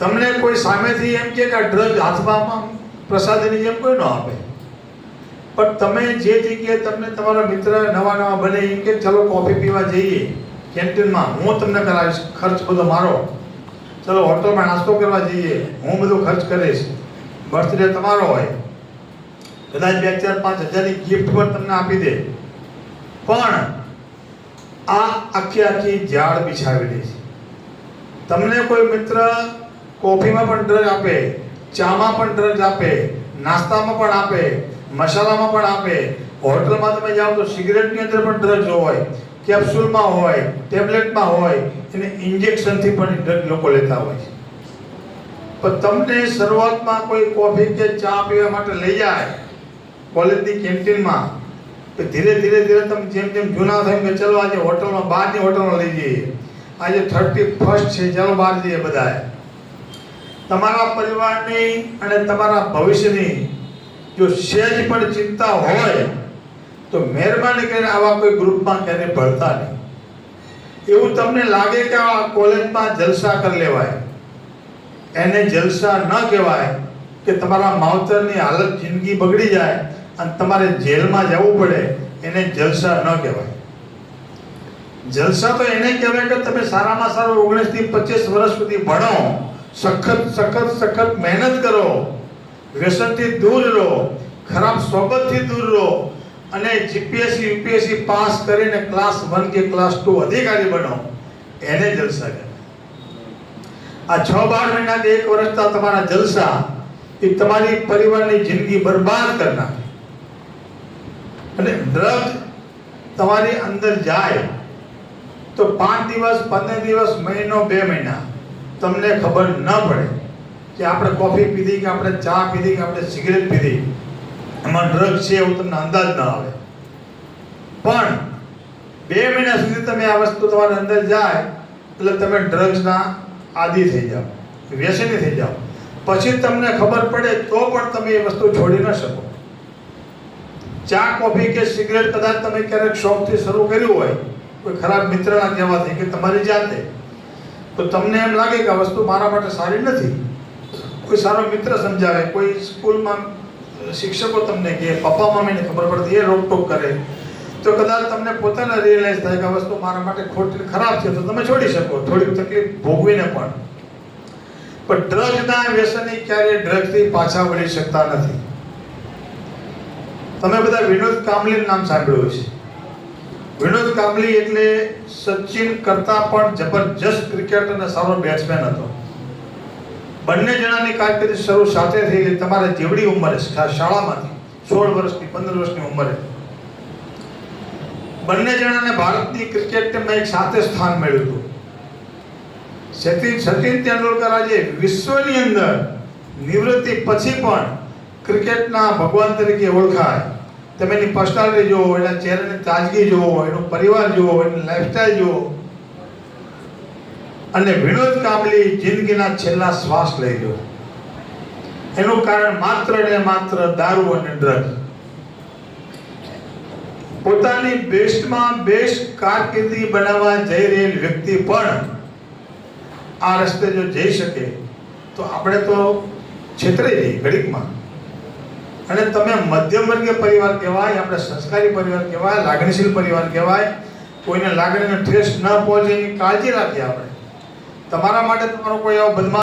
તમને કોઈ સામેથી એમ કે આ ડ્રગ હાથમાં પ્રસાદની જેમ કોઈ ન આપે. પણ તમે જે જગ્યાએ તમને તમારા મિત્ર નવા નવા બને એમ કે ચલો કોફી પીવા જઈએ, કેન્ટીનમાં, હું તમને કરાવીશ, ખર્ચ બધો મારો. ચલો હોટલમાં નાસ્તો કરવા જઈએ, હું બધો ખર્ચ કરીશ. બર્થડે તમારો હોય. કદાચ બે ચાર પાંચ હજારની ગિફ્ટ પણ તમને આપી દે. પણ આ આખી આખી ઝાડ બિછાવી દે છે. તમને કોઈ મિત્ર કોફીમાં પણ ડ્રગ આપે, ચામાં પણ ડ્રગ આપે, નાસ્તામાં પણ આપે, મસાલામાં પણ આપે. હોટલમાં તમે જાઓ તો સિગરેટની અંદર પણ ડ્રગ્સ હોય કેપ્સ્યુલમાં હોય ટેબ્લેટમાં હોય, એને ઇન્જેક્શનથી પણ ડ્રગ લોકો લેતા હોય છે. પણ તમને શરૂઆતમાં કોઈ કોફી કે ચા પીવા માટે લઈ જાય, કોલેજની કેન્ટીનમાં, તો ધીરે ધીરે ધીરે તમે જેમ જેમ જૂના થયું કે ચલો આજે હોટલમાં બહારની હોટલમાં લઈ જઈએ. આજે થર્ટી ફર્સ્ટ છે, ચાલો બહાર જઈએ બધાએ. તમારા પરિવારની અને તમારા ભવિષ્યની જો સહેજ પણ ચિંતા હોય, તો મહેરબાની કરીને આવા કોઈ ગ્રુપમાં ક્યારે ભરતા નહીં. એવું તમને લાગે કે આ કોલેજમાં જલસા કરી લેવાય. એને જલસા ન કહેવાય કે તમારા માવતરની હાલત જિંદગી બગડી જાય અને તમારે જેલમાં જવું પડે, એને જલસા ન કહેવાય. જલસા તો એને કહેવાય કે તમે સારામાં સારું ઓગણીસથી પચીસ વર્ષ સુધી ભણો. સખત સખત સખત મહેનત કરો. વ્યસનથી દૂર રહો. ખરાબ સોબતથી દૂર રહો. અને જીપીએસસી યુપીએસસી પાસ કરીને ક્લાસ વન કે ક્લાસ ટુ અધિકારી બનો. એને જલસા કહેવાય આ છ બાર મહિના એક વર્ષના તમારા જલસા, એ તમારી પરિવારની જિંદગી બરબાદ કરનાર અને ડ્રગ તમારી અંદર જાય. તો પાંચ દિવસ, પંદર દિવસ, મહિનો, બે મહિના. તમને ખબર ન પડે કે આપણે કોફી પીધી કે આપણે ચા પીધી કે આપણે સિગરેટ પીધી, એમાં ડ્રગ છે એવું તમને અંદાજ ન આવે. પણ બે મહિના સુધી તમે આ વસ્તુ તમારી અંદર જાય, એટલે તમે ડ્રગ્સના આદિ થઈ જાઓ, વ્યસની થઈ જાઓ. પછી તમને ખબર પડે તો પણ તમે એ વસ્તુ છોડી ન શકો. ચા, કોફી કે સિગરેટ કદાચ તમે ક્યારેક શોખથી શરૂ કર્યું હોય, કોઈ ખરાબ મિત્રના કહેવાથી કે તમારી જાતે તો તમને એમ લાગે કે આ વસ્તુ મારા માટે સારી નથી? કોઈ સારો મિત્ર સમજાવે, કોઈ સ્કૂલમાં શિક્ષકો તમને કહે, પપ્પા મમ્મીને ખબર પડતી, એ રોકટોક કરે. તો કદાચ તમને પોતાને રિયલાઇઝ થાય કે આ વસ્તુ મારા માટે ખોટી ખરાબ છે, તો તમે છોડી શકો, થોડીક તકલીફ ભોગવીને પણ. પણ ડ્રગના વ્યસની ક્યારેય ડ્રગથી પાછા વળી શકતા નથી. તમે બધા વિનોદ કામલીનું નામ સાંભળ્યું છે વિનોદ કાંબલી એટલે સચિન કરતા પણ જબરજસ્ત ક્રિકેટર અને સારો બેટ્સમેન હતો. બંને જણાની કારકિર્દી શરૂ સાથે થઈ તમારા જેવડી ઉંમરે શાળામાંથી સોળ વર્ષની, પંદર વર્ષની ઉંમરે બંને જણાને ભારતની ક્રિકેટ ટીમમાં એક સાથે સ્થાન મળ્યું હતું. સચિન સચિન તેંડુલકર આજે વિશ્વની અંદર નિવૃત્તિ પછી પણ ક્રિકેટના ભગવાન તરીકે ઓળખાય. તમે એની પર્સનાલિટી જુઓ, એના ચહેરાની તાજગી જુઓ, એનો પરિવાર જુઓ, એની લાઈફસ્ટાઈલ જુઓ. અને વિનોદ કાબલી જિંદગીના છેલ્લા શ્વાસ લઈ ગયો એનું કારણ માત્ર ને માત્ર દારૂ અને ડ્રગ પોતાની બેસ્ટમાં બેસ્ટ કારકિર્દી બનાવવા જઈ રહેલ વ્યક્તિ પણ આ રસ્તે જો જઈ શકે, તો આપણે તો છેતરાઈ જઈએ ઘડીકમાં. અને તમે મધ્યમ વર્ગીય પરિવાર કહેવાય, આપણે સંસ્કારી પરિવાર કહેવાય, લાગણીશીલ પરિવાર કહેવાય, કોઈને લાગણીને ઠેસ ન પહોંચે એની કાળજી રાખીએ આપણે. તમારા માટે તમારો કોઈ એવો બદમાશ